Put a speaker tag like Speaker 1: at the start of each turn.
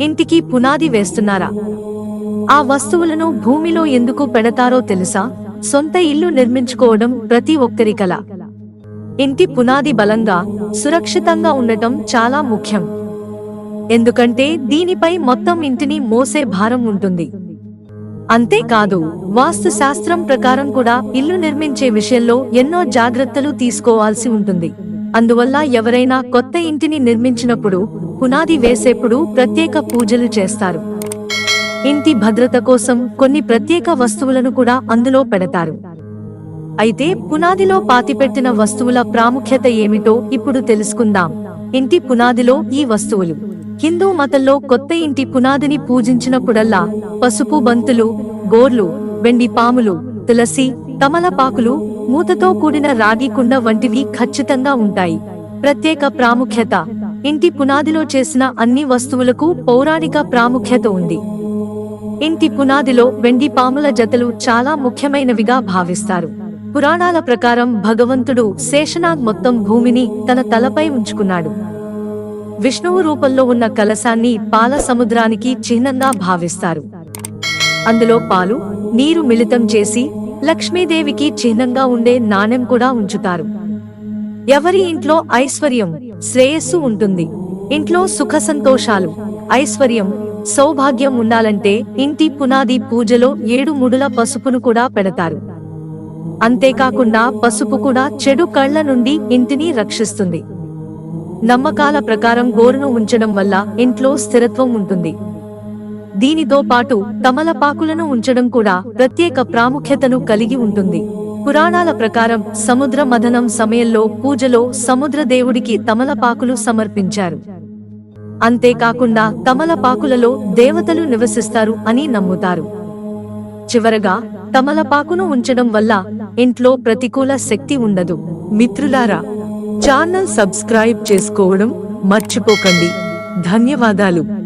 Speaker 1: ఇంటికి పునాది వేస్తున్నారా? ఆ వస్తువులను భూమిలో ఎందుకు పెడతారో తెలుసా? సొంత ఇల్లు నిర్మించుకోవడం ప్రతి ఒక్కరి కల. ఇంటి పునాది బలంగా సురక్షితంగా ఉండటం చాలా ముఖ్యం. ఎందుకంటే దీనిపై మొత్తం ఇంటిని మోసే భారం ఉంటుంది. అంతేకాదు వాస్తు శాస్త్రం ప్రకారం కూడా ఇల్లు నిర్మించే విషయంలో ఎన్నో జాగ్రత్తలు తీసుకోవాల్సి ఉంటుంది. అందువల్ల ఎవరైనా కొత్త ఇంటిని నిర్మించినప్పుడు పునాది వేసేప్పుడు ప్రత్యేక పూజలు చేస్తారు. ఇంటి భద్రత కోసం కొన్ని ప్రత్యేక వస్తువులను కూడా అందులో పెడతారు. అయితే పునాదిలో పాతిపెట్టిన వస్తువుల ప్రాముఖ్యత ఏమిటో ఇప్పుడు తెలుసుకుందాం. ఇంటి పునాదిలో ఈ వస్తువులు. హిందూ మతంలో కొత్త ఇంటి పునాదిని పూజించినప్పుడల్లా పసుపు బంతులు గోర్లు వెండి పాములు తులసి తమలపాకులు మూతతో కూడిన రాగి కుండ వంటివి ఖచ్చితంగా ఉంటాయి. ప్రత్యేక ప్రాముఖ్యత. ఇంటి పునాదిలో చేసిన అన్ని వస్తువులకు పౌరాణిక ప్రాముఖ్యత ఉంది. ఇంటి పునాదిలో వెండి పాముల జతలు చాలా ముఖ్యమైనవిగా భావిస్తారు. పురాణాల ప్రకారం భగవంతుడు శేషనాగ్ మొత్తం భూమిని తన తలపై ఉంచుకున్నాడు. విష్ణువు రూపంలో ఉన్న కలశాన్ని పాల సముద్రానికి చిహ్నంగా భావిస్తారు. అందులో పాలు నీరు మిళితం చేసి లక్ష్మీదేవికి చిహ్నంగా ఉండే నాణెం కూడా ఉంచుతారు. ఎవరి ఇంట్లో ఐశ్వర్యం శ్రేయస్సు ఉంటుంది? ఇంట్లో సుఖ సంతోషాలు ఐశ్వర్యం సౌభాగ్యం ఉండాలంటే ఇంటి పునాది పూజలో ఏడు ముడుల పసుపును కూడా పెడతారు. అంతేకాకుండా పసుపు కూడా చెడు కళ్ళ నుండి ఇంటిని రక్షిస్తుంది. నమ్మకాల ప్రకారం గోరును ఉంచడం వల్ల ఇంట్లో స్థిరత్వం ఉంటుంది. దీనితో పాటు తమలపాకులను ఉంచడం కూడా ప్రత్యేక ప్రాముఖ్యతను కలిగి ఉంటుంది. పురాణాల ప్రకారం సముద్ర మథనం సమయంలో పూజలో సముద్ర దేవుడికి తమలపాకులు సమర్పించారు. అంతేకాకుండా తమలపాకులలో దేవతలు నివసిస్తారు అని నమ్ముతారు. చివరగా తమలపాకును ఉంచడం వల్ల ఇంట్లో ప్రతికూల శక్తి ఉండదు. మిత్రులారా ఛానల్ సబ్స్క్రైబ్ చేసుకోవడం మర్చిపోకండి. ధన్యవాదాలు.